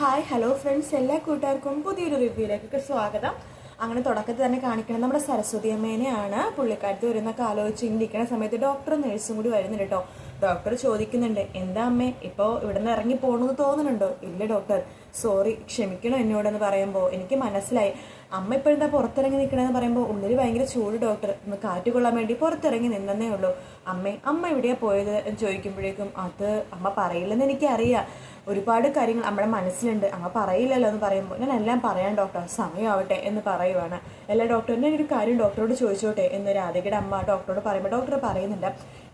Hi hello friends എല്ലാ കൂട്ടുകാർക്കും പുതിയൊരു റിവ്യൂയിലേക്ക് സ്വാഗതം. അങ്ങനെ തുടക്കത്തിൽ തന്നെ കാണിക്കണം. നമ്മുടെ സരസ്വതി അമ്മേനെയാണ് പുള്ളിക്കാരത്ത് വരുന്നൊക്കെ ആലോചിച്ച് ഇരിക്കുന്ന സമയത്ത് ഡോക്ടറും നേഴ്സും കൂടി വരുന്നുണ്ട് കേട്ടോ. ഡോക്ടർ ചോദിക്കുന്നുണ്ട് എന്താ അമ്മേ ഇപ്പോൾ ഇവിടെ നിന്ന് ഇറങ്ങി പോകണമെന്ന് തോന്നുന്നുണ്ടോ? ഇല്ല ഡോക്ടർ സോറി ക്ഷമിക്കണം എന്നോടെന്ന് പറയുമ്പോൾ എനിക്ക് മനസ്സിലായി. അമ്മ ഇപ്പോഴെന്താ പുറത്തിറങ്ങി നിൽക്കണമെന്ന് പറയുമ്പോൾ ഉള്ളിൽ ഭയങ്കര ചൂട് ഡോക്ടർ ഒന്ന് കാറ്റ് കൊള്ളാൻ വേണ്ടി പുറത്തിറങ്ങി നിന്നേ ഉള്ളൂ. അമ്മേ അമ്മ എവിടെയാണ് പോയത്? എന്ന് ചോദിക്കുമ്പോഴേക്കും അത് അമ്മ പറയില്ലെന്ന് എനിക്കറിയാം. ഒരുപാട് കാര്യങ്ങൾ നമ്മുടെ മനസ്സിലുണ്ട്. അങ്ങ് പറയില്ലല്ലോ എന്ന് പറയുമ്പോൾ ഞാൻ എല്ലാം പറയാം ഡോക്ടർ. സമയമാവട്ടെ എന്ന് പറയുവാണ്. എല്ലാ ഡോക്ടർ ഞാൻ ഒരു കാര്യം ഡോക്ടറോട് ചോദിച്ചോട്ടെ എന്ന് രാധികയുടെ അമ്മ ഡോക്ടറോട് പറയുമ്പോൾ ഡോക്ടർ പറയുന്നുണ്ട്.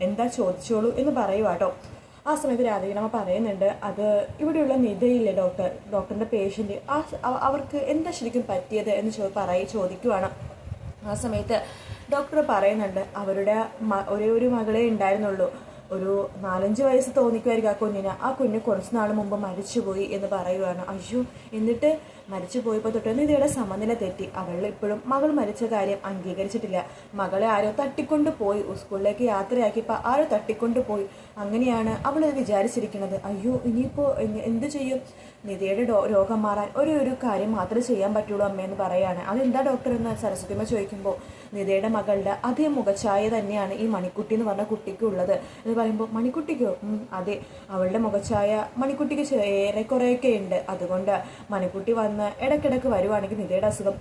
എന്താ ചോദിച്ചോളൂ എന്ന് പറയുവാട്ടോ ആ സമയത്ത് രാധികയുടെ അമ്മ പറയുന്നുണ്ട് അത് ഇവിടെയുള്ള നിധയില്ലേ ഡോക്ടർ? ഡോക്ടറിന്റെ പേഷ്യന്റ്. ആ അവർക്ക് എന്താ ശരിക്കും പറ്റിയത്? എന്ന് ചോ ചോദിക്കുവാണ്. ആ സമയത്ത് ഡോക്ടർ പറയുന്നുണ്ട് അവരുടെ ഒരേ ഒരു മകളെ ഉണ്ടായിരുന്നുള്ളൂ. ഒരു നാലഞ്ച് വയസ്സ് തോന്നിക്കുമായിരിക്കും ആ കുഞ്ഞിന്. ആ കുഞ്ഞ് കുറച്ച് നാൾ മുമ്പ് മരിച്ചുപോയി എന്ന് പറയുവാണ്. അയ്യോ എന്നിട്ട് മരിച്ചു പോയപ്പോൾ തൊട്ടൊന്ന് ഇതിയുടെ സമനില തെറ്റി. അവൾ ഇപ്പോഴും മകൾ മരിച്ച കാര്യം അംഗീകരിച്ചിട്ടില്ല. മകളെ ആരോ തട്ടിക്കൊണ്ട് പോയി. സ്കൂളിലേക്ക് യാത്രയാക്കിയപ്പോൾ ആരോ തട്ടിക്കൊണ്ട് പോയി. അങ്ങനെയാണ് അവൾ വിചാരിച്ചിരിക്കുന്നത്. അയ്യോ ഇനിയിപ്പോൾ എന്ത് ചെയ്യും? നിധിയുടെ രോഗം മാറാൻ ഒരു ഒരു കാര്യം മാത്രമേ ചെയ്യാൻ പറ്റുള്ളൂ അമ്മയെന്ന് പറയാണ്. അതെന്താ ഡോക്ടർ എന്ന് സരസ്വതിമ്മ ചോദിക്കുമ്പോൾ നിധിയുടെ മകളുടെ അതേ മുഖഛായ തന്നെയാണ് ഈ മണിക്കുട്ടി എന്ന് പറഞ്ഞ കുട്ടിക്ക് ഉള്ളത്. എന്ന് പറയുമ്പോൾ മണിക്കുട്ടിക്കോ? അതെ. അവളുടെ മുഖഛായ മണിക്കുട്ടിക്ക് ഏറെക്കുറെയൊക്കെ ഉണ്ട്. അതുകൊണ്ട് മണിക്കുട്ടി വന്ന് ഇടയ്ക്കിടയ്ക്ക് വരുവാണെങ്കിൽ നിധിയുടെ അസുഖം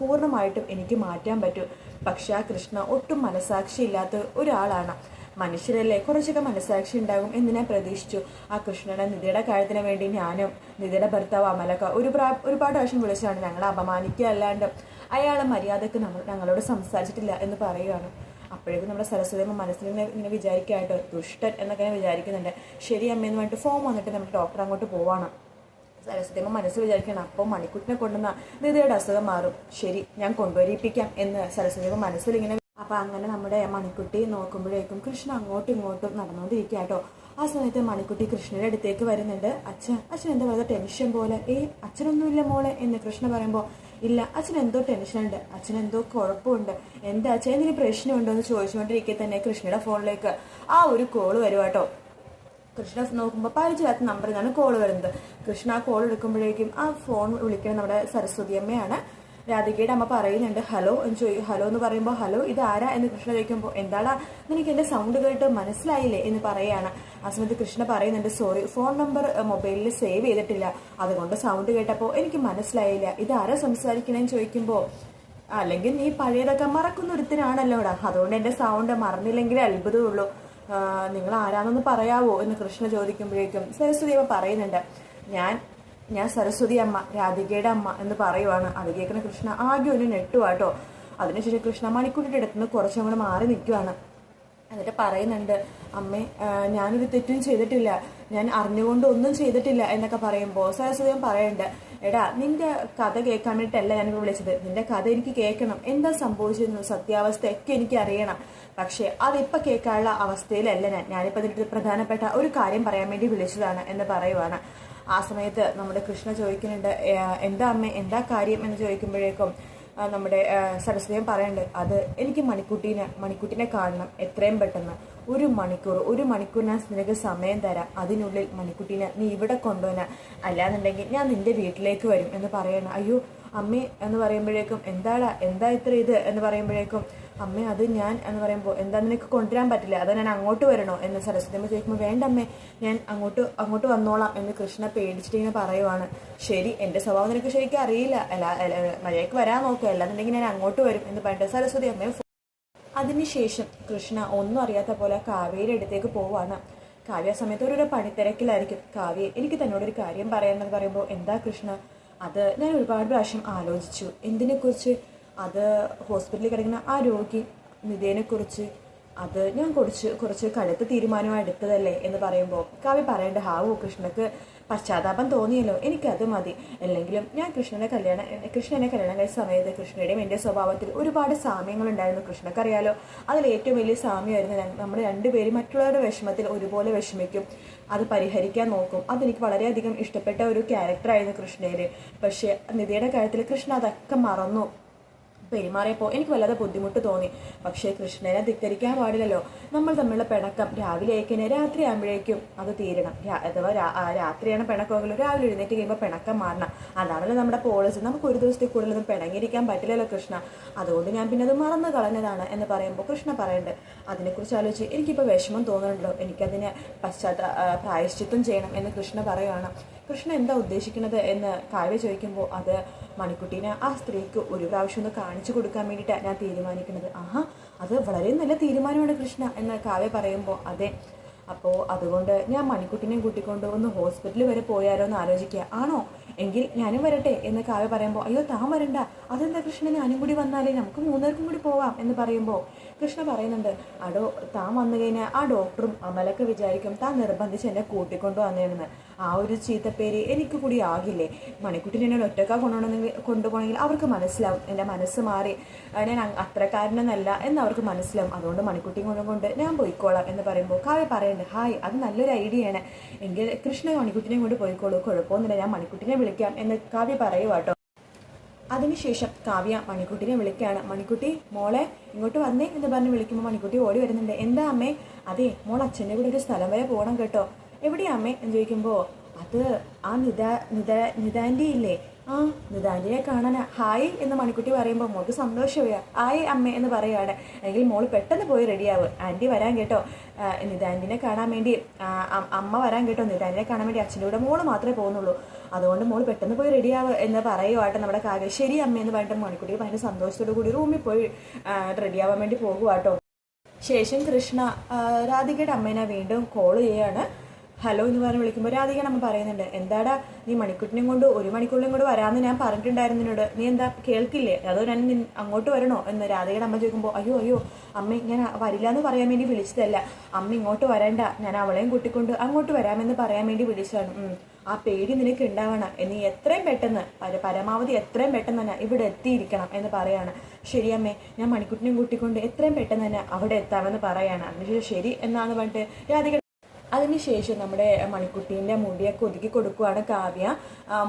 പൂർണമായിട്ടും എനിക്ക് മാറ്റാൻ പറ്റും. പക്ഷേ ആ കൃഷ്ണ ഒട്ടും മനസാക്ഷി ഇല്ലാത്ത ഒരാളാണ്. മനുഷ്യരല്ലേ കുറച്ചൊക്കെ മനസ്സാക്ഷി ഉണ്ടാകും എന്ന് ഞാൻ പ്രതീക്ഷിച്ചു. ആ കൃഷ്ണനെ നിധിയുടെ കാര്യത്തിന് വേണ്ടി ഞാനും നിധിയുടെ ഭർത്താവ് അമലക്ക ഒരു പ്രാ ഒരുപാട് പ്രാവശ്യം വിളിച്ചാണ് ഞങ്ങളെ അപമാനിക്കുക അല്ലാണ്ട് അയാളെ മര്യാദയ്ക്ക് നമ്മൾ ഞങ്ങളോട് സംസാരിച്ചിട്ടില്ല എന്ന് പറയുകയാണ് അപ്പോഴേക്കും നമ്മുടെ സരസ്വതി അമ്മ മനസ്സിൽ ഇങ്ങനെ വിചാരിക്കായിട്ട് ദുഷ്ടൻ എന്നൊക്കെ ഞാൻ വിചാരിക്കുന്നുണ്ട്. ശരി അമ്മയെന്ന് പറഞ്ഞിട്ട് ഫോം വന്നിട്ട് നമ്മൾ ഡോക്ടർ അങ്ങോട്ട് പോവാണ്. സരസ്വതി അമ്മ മനസ്സിൽ വിചാരിക്കണം അപ്പോൾ മണിക്കുട്ടിനെ കൊണ്ടുവന്ന നിധിയുടെ അസുഖം മാറും. ശരി ഞാൻ കൊണ്ടുവരിപ്പിക്കാം എന്ന് സരസ്വതി അമ്മ മനസ്സിൽ ഇങ്ങനെ അപ്പൊ അങ്ങനെ നമ്മുടെ മണിക്കുട്ടി നോക്കുമ്പോഴേക്കും കൃഷ്ണ അങ്ങോട്ടും ഇങ്ങോട്ടും നടന്നുകൊണ്ടിരിക്കുക കേട്ടോ ആ സമയത്ത് മണിക്കുട്ടി കൃഷ്ണയുടെ അടുത്തേക്ക് വരുന്നുണ്ട്. അച്ഛൻ അച്ഛൻ എന്താ പറയുക ടെൻഷൻ പോലെ? ഏ അച്ഛനൊന്നുമില്ല മോളെ എന്ന് കൃഷ്ണ പറയുമ്പോൾ ഇല്ല അച്ഛൻ എന്തോ ടെൻഷൻ ഉണ്ട്. അച്ഛൻ എന്തോ കുഴപ്പമുണ്ട്. എന്താ അച്ഛൻ എന്തെങ്കിലും പ്രശ്നമുണ്ടോ? എന്ന് ചോദിച്ചുകൊണ്ടിരിക്കെ തന്നെ കൃഷ്ണയുടെ ഫോണിലേക്ക് ആ ഒരു കോൾ വരുവാട്ടോ കൃഷ്ണ നോക്കുമ്പോൾ പരിചയമില്ലാത്ത നമ്പറിൽ നിന്നാണ് കോൾ വരുന്നത്. കൃഷ്ണ ആ കോൾ എടുക്കുമ്പോഴേക്കും ആ ഫോൺ വിളിക്കുന്നത് നമ്മുടെ സരസ്വതി അമ്മയാണ്. രാധികയുടെ അമ്മ പറയുന്നുണ്ട് ഹലോ എന്ന് ചോദിക്കും ഹലോ എന്ന് പറയുമ്പോൾ ഹലോ ഇത് ആരാ എന്ന് കൃഷ്ണ ചോദിക്കുമ്പോൾ എന്താടാ? നിനക്ക് എന്റെ സൗണ്ട് കേട്ട് മനസ്സിലായില്ലേ? എന്ന് പറയുകയാണ് ആ സമയത്ത് കൃഷ്ണ പറയുന്നുണ്ട് സോറി ഫോൺ നമ്പർ മൊബൈലിൽ സേവ് ചെയ്തിട്ടില്ല. അതുകൊണ്ട് സൗണ്ട് കേട്ടപ്പോൾ എനിക്ക് മനസ്സിലായില്ല. ഇത് ആരാ സംസാരിക്കണേന്ന് ചോദിക്കുമ്പോൾ അല്ലെങ്കിൽ നീ പഴയതൊക്കെ മറക്കുന്ന ഒരുത്തനാണല്ലോടാ. അതുകൊണ്ട് എന്റെ സൗണ്ട് മറന്നില്ലെങ്കിലേ അത്ഭുതമുള്ളൂ. നിങ്ങൾ ആരാണെന്ന് പറയാവോ? എന്ന് കൃഷ്ണ ചോദിക്കുമ്പോഴേക്കും സരസ്വതി പറയുന്നുണ്ട് ഞാൻ ഞാൻ സരസ്വതി അമ്മ രാധികയുടെ അമ്മ എന്ന് പറയുവാണ്. അത് കേൾക്കുന്ന കൃഷ്ണ ആകെ ഒരു നെട്ടുവാട്ടോ അതിനുശേഷം കൃഷ്ണ മണിക്കുട്ടിയുടെ അടുത്ത് നിന്ന് കുറച്ചും കൂടെ മാറി നിൽക്കുവാണ്. എന്നിട്ട് പറയുന്നുണ്ട് അമ്മേ ഞാനൊരു തെറ്റും ചെയ്തിട്ടില്ല. ഞാൻ അറിഞ്ഞുകൊണ്ട് ഒന്നും ചെയ്തിട്ടില്ല എന്നൊക്കെ പറയുമ്പോൾ സരസ്വതം പറയണ്ട എടാ നിന്റെ കഥ കേൾക്കാൻ വേണ്ടിയിട്ടല്ല ഞാനിപ്പോൾ വിളിച്ചത്. നിന്റെ കഥ എനിക്ക് കേൾക്കണം. എന്താ സംഭവിച്ചിരുന്നു സത്യാവസ്ഥയൊക്കെ എനിക്ക് അറിയണം. പക്ഷേ അതിപ്പോൾ കേൾക്കാനുള്ള അവസ്ഥയിലല്ല ഞാൻ. ഞാനിപ്പോൾ അതിന്റെ പ്രധാനപ്പെട്ട ഒരു കാര്യം പറയാൻ വേണ്ടി വിളിച്ചതാണ് എന്ന് പറയുവാണ്. ആ സമയത്ത് നമ്മുടെ കൃഷ്ണ ചോദിക്കുന്നുണ്ട് എന്താ അമ്മ എന്താ കാര്യം? എന്ന് ചോദിക്കുമ്പോഴേക്കും നമ്മുടെ സരസ്വതിയും പറയുന്നുണ്ട് അത് എനിക്ക് മണിക്കുട്ടീനെ മണിക്കുട്ടീനെ കാണണം എത്രയും പെട്ടെന്ന്. ഒരു മണിക്കൂർ ഒരു മണിക്കൂർ ഞാൻ നിനക്ക് സമയം തരാം. അതിനുള്ളിൽ മണിക്കുട്ടീനെ നീ ഇവിടെ കൊണ്ടുവന്ന അല്ലാന്നുണ്ടെങ്കിൽ ഞാൻ നിന്റെ വീട്ടിലേക്ക് വരും. എന്ന് പറയണം അയ്യോ അമ്മേ എന്ന് പറയുമ്പോഴേക്കും എന്താടാ എന്താ ഇത്ര ഇത്? എന്ന് പറയുമ്പോഴേക്കും അമ്മേ അത് ഞാൻ എന്ന് പറയുമ്പോൾ എന്താ നിനക്ക് കൊണ്ടുവരാൻ പറ്റില്ല? അത് ഞാൻ അങ്ങോട്ട് വരണോ? എന്ന് സരസ്വതിയമ്മ ചോദിക്കുമ്പോൾ വേണ്ട അമ്മേ ഞാൻ അങ്ങോട്ട് അങ്ങോട്ട് വന്നോളാം എന്ന് കൃഷ്ണ പേടിച്ചിട്ട് ഇങ്ങനെ പറയുവാണ്. ശരി എന്റെ സ്വഭാവം നിനക്ക് ശരിക്കും അറിയില്ല. അല്ല മര്യാദയ്ക്ക് വരാൻ നോക്കുക അല്ലാന്നുണ്ടെങ്കിൽ ഞാൻ അങ്ങോട്ട് വരും എന്ന് പറഞ്ഞിട്ട് സരസ്വതി അമ്മയെ അതിനുശേഷം കൃഷ്ണ ഒന്നും അറിയാത്ത പോലെ കാവ്യയുടെ അടുത്തേക്ക് പോവാണ് കാവ്യ സമയത്ത് ഒരു പണിത്തിരക്കിലായിരിക്കും. കാവ്യ എനിക്ക് തന്നോടൊരു കാര്യം പറയാനെന്ന് പറയുമ്പോൾ എന്താ കൃഷ്ണ? അത് ഞാൻ ഒരുപാട് പ്രാവശ്യം ആലോചിച്ചു. എന്തിനെക്കുറിച്ച്? അത് ഹോസ്പിറ്റലിൽ കിടക്കുന്ന ആ രോഗി നിധേനെക്കുറിച്ച് അത് ഞാൻ കുറച്ച് കുറച്ച് കടുത്ത തീരുമാനമായി എടുത്തതല്ലേ എന്ന് പറയുമ്പോൾ കാവ്യ പറയേണ്ട ഹാവു കൃഷ്ണക്ക് പശ്ചാത്താപം തോന്നിയല്ലോ എനിക്കത് മതി. അല്ലെങ്കിലും ഞാൻ കൃഷ്ണനെ കല്യാണം കൃഷ്ണനെ കല്യാണം കഴിച്ച സമയത്ത് കൃഷ്ണയുടെയും എന്റെ സ്വഭാവത്തിൽ ഒരുപാട് സാമ്യങ്ങളുണ്ടായിരുന്നു. കൃഷ്ണക്കറിയാലോ അതിൽ ഏറ്റവും വലിയ സാമ്യമായിരുന്നു നമ്മൾ രണ്ടുപേരും മറ്റുള്ളവരുടെ വിഷമത്തിൽ ഒരുപോലെ വിഷമിക്കും. അത് പരിഹരിക്കാൻ നോക്കും. അതെനിക്ക് വളരെയധികം ഇഷ്ടപ്പെട്ട ഒരു ക്യാരക്ടറായിരുന്നു കൃഷ്ണയിൽ പക്ഷേ നിധിയുടെ കാര്യത്തിൽ കൃഷ്ണ അതൊക്കെ മറന്നു. പെരുമാറിയപ്പോൾ എനിക്ക് വല്ലാതെ ബുദ്ധിമുട്ട് തോന്നി. പക്ഷേ കൃഷ്ണനെ ധിക്കരിക്കാൻ പാടില്ലല്ലോ. നമ്മൾ തമ്മിലുള്ള പിണക്കം രാവിലെ രാത്രി ആകുമ്പോഴേക്കും അത് തീരണം. അഥവാ രാത്രിയാണ് പിണക്കമെങ്കിലും രാവിലെ എഴുന്നേറ്റ് കഴിയുമ്പോൾ പിണക്കം മാറണം. അതാണല്ലോ നമ്മുടെ പോളിസി നമുക്ക് ഒരു ദിവസത്തിൽ കൂടുതലൊന്നും പിണങ്ങിയിരിക്കാൻ പറ്റില്ലല്ലോ കൃഷ്ണ. അതുകൊണ്ട് ഞാൻ പിന്നെ അത് മറന്നു കളഞ്ഞതാണ് എന്ന് പറയുമ്പോൾ കൃഷ്ണ പറയുന്നുണ്ട് അതിനെക്കുറിച്ച് ആലോചിച്ച് എനിക്കിപ്പോൾ വിഷമം തോന്നുന്നുണ്ടല്ലോ. എനിക്കതിനെ പശ്ചാത്ത പ്രായശ്ചിത്വം ചെയ്യണം എന്ന് കൃഷ്ണ പറയുകയാണ് കൃഷ്ണ എന്താ ഉദ്ദേശിക്കുന്നത് എന്ന് കാവ്യ ചോദിക്കുമ്പോൾ അത് മണിക്കുട്ടീനെ ആ സ്ത്രീക്ക് ഒരു പ്രാവശ്യം ഒന്ന് കാണിച്ചു കൊടുക്കാൻ വേണ്ടിയിട്ടാണ് ഞാൻ തീരുമാനിക്കുന്നത്. ആഹാ അത് വളരെ നല്ല തീരുമാനമാണ് കൃഷ്ണ. എന്ന് കാവ്യ പറയുമ്പോൾ അതെ അപ്പോൾ അതുകൊണ്ട് ഞാൻ മണിക്കുട്ടിനെയും കൂട്ടിക്കൊണ്ട് ഒന്ന് ഹോസ്പിറ്റലിൽ വരെ പോയാലോ എന്ന് ആലോചിക്കുക. ആണോ? എങ്കിൽ ഞാനും വരട്ടെ എന്ന് കാവ്യ പറയുമ്പോൾ അയ്യോ താൻ വരണ്ട. അതെന്താ കൃഷ്ണൻ? ഞാനും കൂടി വന്നാലേ നമുക്ക് മൂന്നുപേർക്കും കൂടി പോവാം എന്ന് പറയുമ്പോൾ കൃഷ്ണ പറയുന്നുണ്ട് അടോ താൻ വന്നു കഴിഞ്ഞാൽ ആ ഡോക്ടറും അമലൊക്കെ വിചാരിക്കും താൻ നിർബന്ധിച്ച് എന്നെ കൂട്ടിക്കൊണ്ടു വന്നേണെന്ന് ആ ഒരു ചീത്തപ്പേര് എനിക്ക് കൂടി ആകില്ലേ? മണിക്കുട്ടിനെ എന്നോട് ഒറ്റക്ക കൊണ്ടുപോകണമെങ്കിൽ കൊണ്ടുപോകണമെങ്കിൽ അവർക്ക് മനസ്സിലാവും. എന്റെ മനസ്സ് മാറി. ഞാൻ അത്രക്കാരനെന്നല്ല എന്ന് അവർക്ക് മനസ്സിലാവും. അതുകൊണ്ട് മണിക്കുട്ടിയും കൊണ്ടും കൊണ്ട് ഞാൻ പോയിക്കോളാം എന്ന് പറയുമ്പോൾ കാവ്യ പറയുന്നുണ്ട് ഹായ് അത് നല്ലൊരു ഐഡിയയാണ്. എങ്കിൽ കൃഷ്ണ മണിക്കുട്ടിനെ കൊണ്ട് പോയിക്കോളൂ. കുഴപ്പമൊന്നുമില്ല ഞാൻ മണിക്കുട്ടിനെ വിളിക്കാം എന്ന് കാവ്യ പറയുക കേട്ടോ അതിനുശേഷം കാവ്യ മണിക്കുട്ടിനെ വിളിക്കുകയാണ്. മണിക്കുട്ടി മോളെ ഇങ്ങോട്ട് വന്നേ എന്ന് പറഞ്ഞ് വിളിക്കുമ്പോൾ മണിക്കുട്ടി ഓടി വരുന്നുണ്ട്. എന്താ അമ്മേ? അതെ മോൾ അച്ഛന്റെ കൂടെ ഒരു സ്ഥലം വരെ പോകണം കേട്ടോ. എവിടെയാ അമ്മേ? എന്ന് ചോദിക്കുമ്പോൾ അത് ആ നിത നിത നിതാന്റെ ഇല്ലേ? ആ നിതാന്റിനെ കാണാനാ. ഹായ് എന്ന് മണിക്കുട്ടി പറയുമ്പോൾ മോൾക്ക് സന്തോഷമാ ആയി അമ്മേ എന്ന് പറയുകയാണ് എങ്കിൽ മോൾ പെട്ടെന്ന് പോയി റെഡിയാവും. ആന്റി വരാൻ കേട്ടോ. ആ, നിതാന്റിനെ കാണാൻ വേണ്ടി അമ്മ വരാൻ കേട്ടോ. നിതാന്റിനെ കാണാൻ വേണ്ടി അച്ഛന്റെ കൂടെ മോൾ മാത്രമേ പോകുന്നുള്ളൂ. അതുകൊണ്ട് മോൾ പെട്ടെന്ന് പോയി റെഡിയാവ് എന്ന് പറയുവാട്ടെ നമ്മുടെ കാവ്യ. ശരി അമ്മ എന്ന് പറഞ്ഞിട്ട് മണിക്കുട്ടി ഭയങ്കര സന്തോഷത്തോടു കൂടി റൂമിൽ പോയി റെഡിയാവാൻ വേണ്ടി പോകുവാട്ടോ. ശേഷം കൃഷ്ണ രാധികയുടെ അമ്മേനെ വീണ്ടും കോൾ ചെയ്യാണ്. ഹലോ എന്ന് പറഞ്ഞ് വിളിക്കുമ്പോൾ രാധിക നമ്മൾ പറയുന്നുണ്ട് എന്താടാ നീ മണിക്കുട്ടിനെയും കൊണ്ട് ഒരു മണിക്കൂറിലും കൂടെ വരാമെന്ന് ഞാൻ പറഞ്ഞിട്ടുണ്ടായിരുന്നു നീ എന്താ കേൾക്കില്ലേ? അതോ ഞാൻ അങ്ങോട്ട് വരണോ? എന്ന് രാധികയുടെ അമ്മ ചോദിക്കുമ്പോൾ അയ്യോ അയ്യോ അമ്മ ഞാൻ വരില്ല എന്ന് പറയാൻ വേണ്ടി വിളിച്ചതല്ല. അമ്മ ഇങ്ങോട്ട് വരണ്ട. ഞാൻ അവളെയും കൂട്ടിക്കൊണ്ട് അങ്ങോട്ട് വരാമെന്ന് പറയാൻ വേണ്ടി വിളിച്ചതാണ്. ആ പേടി നിനക്ക് ഉണ്ടാവണം. നീ എത്രയും പെട്ടെന്ന് പരമാവധി എത്രയും പെട്ടെന്ന് തന്നെ ഇവിടെ എത്തിയിരിക്കണം എന്ന് പറയാണ്. ശരി അമ്മേ ഞാൻ മണിക്കുട്ടിനെയും കൂട്ടിക്കൊണ്ട് എത്രയും പെട്ടെന്ന് തന്നെ അവിടെ എത്താമെന്ന് പറയാണ്. അതിനുശേഷം ശരി എന്നാന്ന് പറഞ്ഞിട്ട് രാധിക അതിനുശേഷം നമ്മുടെ മണിക്കുട്ടീന്റെ മുടിയൊക്കെ ഒതുക്കി കൊടുക്കുവാണ് കാവ്യ.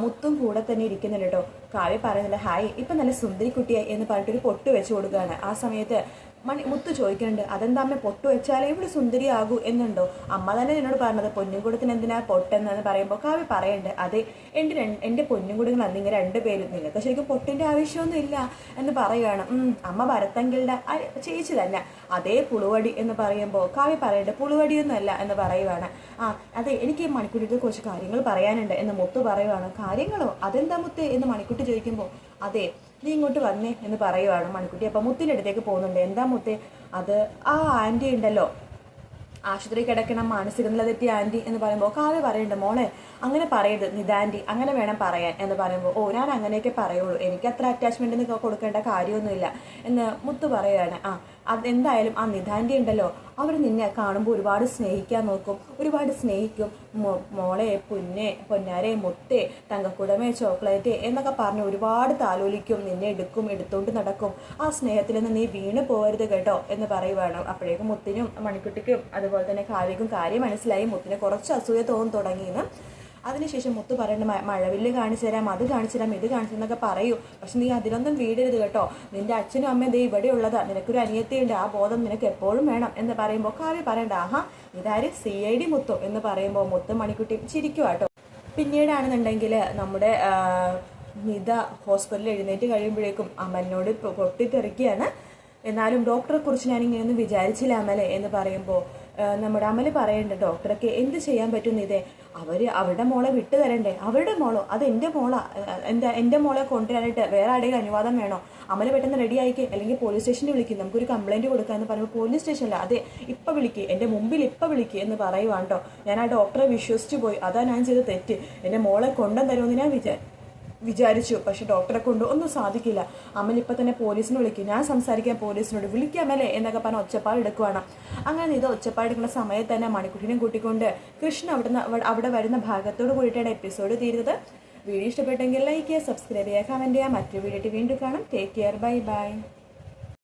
മുത്തും കൂടെ തന്നെ ഇരിക്കുന്നുണ്ട് കേട്ടോ. കാവ്യ പറയുന്നില്ല ഹായ് ഇപ്പം നല്ല സുന്ദരി കുട്ടിയായി എന്ന് പറഞ്ഞിട്ടൊരു പൊട്ട് വെച്ച് കൊടുക്കുകയാണ്. ആ സമയത്ത് മണി മുത്ത് ചോദിക്കുന്നുണ്ട് അതെന്താ അമ്മ പൊട്ട് വെച്ചാലേ ഇവിടെ സുന്ദരിയാകൂ? എന്നുണ്ടോ? അമ്മ തന്നെ എന്നോട് പറഞ്ഞത് പൊന്നുകൂടത്തിന് എന്തിനാ പൊട്ടെന്നാണ് പറയുമ്പോൾ കാവ്യ പറയണ്ട് അതെ എന്റെ എന്റെ എന്റെ പൊന്നുംകുടങ്ങളാണ് നിങ്ങൾ രണ്ടുപേരും നിങ്ങൾക്ക് ശരിക്കും പൊട്ടിന്റെ ആവശ്യമൊന്നും ഇല്ല എന്ന് പറയുകയാണ് അമ്മ ഭരത്തങ്കിളുടെ ചേച്ചി തന്നെ അതേ പുളുവടി എന്ന് പറയുമ്പോൾ കാവ്യ പറയണ്ട പുളുവടിയൊന്നുമല്ല എന്ന് പറയുവാണ്. ആ അതെ എനിക്ക് മണിക്കുട്ടിയുടെ മണിക്കുട്ടിയെ കുറച്ച് കാര്യങ്ങൾ പറയാനുണ്ട് എന്ന് മുത്ത് പറയുവാണ്. കാര്യങ്ങളോ? അതെന്താ മുത്ത്? എന്ന് മണിക്കുട്ടി ചോദിക്കുമ്പോൾ അതെ നീ ഇങ്ങോട്ട് വന്നേ എന്ന് പറയുവാണ് മണിക്കുട്ടി. അപ്പം മുത്തിന്റെ അടുത്തേക്ക് പോകുന്നുണ്ട്. എന്താ മുത്തേ? അത് ആ ആന്റി ഉണ്ടല്ലോ. ആശുപത്രി കിടക്കണം മാനസിക നില തെറ്റിയ ആന്റി എന്ന് പറയുമ്പോൾ കാവ്യ പറയണ്ട മോളെ അങ്ങനെ പറയരുത്. നിതാന്റി അങ്ങനെ വേണം പറയാൻ. എന്ന് പറയുമ്പോൾ ഓ ഞാൻ അങ്ങനെയൊക്കെ പറയുള്ളൂ. എനിക്ക് അത്ര അറ്റാച്ച്മെന്റ് കൊടുക്കേണ്ട കാര്യമൊന്നുമില്ല. എന്ന് മുത്ത് പറയുകയാണ് ആ അത് എന്തായാലും ആ നിധാന്റെ ഉണ്ടല്ലോ. അവർ നിന്നെ കാണുമ്പോൾ ഒരുപാട് സ്നേഹിക്കാൻ നോക്കും. ഒരുപാട് സ്നേഹിക്കും. മോളെ പുന്നെ പൊന്നാരെ മുത്തേ തങ്കക്കുടമേ ചോക്ലേറ്റ് എന്നൊക്കെ പറഞ്ഞ് ഒരുപാട് താലോലിക്കും നിന്നെ എടുക്കും എടുത്തുകൊണ്ട് നടക്കും. ആ സ്നേഹത്തിൽ നിന്ന് നീ വീണ് പോകരുത് കേട്ടോ എന്ന് പറയുവാണ്. അപ്പോഴേക്കും മുത്തിനും മണിക്കുട്ടിക്കും അതുപോലെ തന്നെ കാവ്യക്കും കാര്യം മനസ്സിലായി. മുത്തിന് കുറച്ച് അസൂയ തോന്നും തുടങ്ങിയെന്ന്. അതിനുശേഷം മുത്തു പറയേണ്ട മഴവില്ല് കാണിച്ചു തരാം അത് കാണിച്ചു തരാം ഇത് കാണിച്ചു എന്നൊക്കെ പറയൂ. പക്ഷെ നീ അതിലൊന്നും വീടരുത് കേട്ടോ. നിന്റെ അച്ഛനും അമ്മയും ദേ ഇവിടെ ഉള്ളതാ. നിനക്കൊരു അനിയത്തിയുണ്ട്. ആ ബോധം നിനക്ക് എപ്പോഴും വേണം എന്ന് പറയുമ്പോൾ കാവ്യ പറയണ്ട. ആഹാ ഇതാര്? സി ഐ ഡി മുത്തു എന്ന് പറയുമ്പോൾ മുത്തു മണിക്കുട്ടി ചിരിക്കുക കേട്ടോ. പിന്നീടാണെന്നുണ്ടെങ്കിൽ നമ്മുടെ നിത ഹോസ്പിറ്റലിൽ എഴുന്നേറ്റ് കഴിയുമ്പോഴേക്കും അമലിനോട് പൊട്ടിത്തെറിക്കുകയാണ്. എന്നാലും ഡോക്ടറെ കുറിച്ച് ഞാൻ ഇങ്ങനെയൊന്നും വിചാരിച്ചില്ല അമലെ എന്ന് പറയുമ്പോൾ നമ്മുടെ അമൽ പറയേണ്ട. ഡോക്ടറൊക്കെ എന്ത് ചെയ്യാൻ പറ്റും ഇതേ അവർ അവരുടെ മോളെ വിട്ടു തരണ്ടേ? അവരുടെ മോളോ? അത് എന്റെ മോളാ. എന്താ എന്റെ മോളെ കൊണ്ടുവരാനായിട്ട് വേറെ ആരുടെയും അനുവാദം വേണോ? അമല പെട്ടെന്ന് റെഡി ആയിക്ക്. അല്ലെങ്കിൽ പോലീസ് സ്റ്റേഷനിൽ വിളിക്കും. നമുക്കൊരു കംപ്ലയിന്റ് കൊടുക്കാമെന്ന് പറയുമ്പോൾ പോലീസ് സ്റ്റേഷനല്ല അതെ ഇപ്പം വിളിക്ക്. എന്റെ മുമ്പിൽ ഇപ്പം വിളിക്ക് എന്ന് പറയുവാണ്ടോ ഞാൻ ആ ഡോക്ടറെ വിശ്വസിച്ച് പോയി. അതാ ഞാൻ ചെയ്ത തെറ്റ്. എന്റെ മോളെ കൊണ്ടുവന്നു തരുമെന്ന് ഞാൻ വിചാ വിചാരിച്ചു. പക്ഷെ ഡോക്ടറെ കൊണ്ട് ഒന്നും സാധിക്കില്ല. അമൽ ഇപ്പം തന്നെ പോലീസിനെ വിളിക്കും. ഞാൻ സംസാരിക്കാൻ പോലീസിനോട് വിളിക്കാമല്ലേ എന്നൊക്കെ പറഞ്ഞ് ഒച്ചപ്പാട് എടുക്കുവാണ്. അങ്ങനെ ഇത് ഒച്ചപ്പാട് എടുക്കുന്ന സമയത്ത് തന്നെ മണിക്കുട്ടിനെ കൂട്ടിക്കൊണ്ട് കൃഷ്ണ അവിടുന്ന് അവ- അവിടെ വരുന്ന ഭാഗത്തോട് കൂടിയിട്ടാണ് എപ്പിസോഡ് തീരുന്നത്. വീഡിയോ ഇഷ്ടപ്പെട്ടെങ്കിൽ ലൈക്ക് ചെയ്യുക സബ്സ്ക്രൈബ് ചെയ്യുക കമന്റ് ചെയ്യുക. മറ്റൊരു വീഡിയോ വീണ്ടും കാണാം. Take care bye bye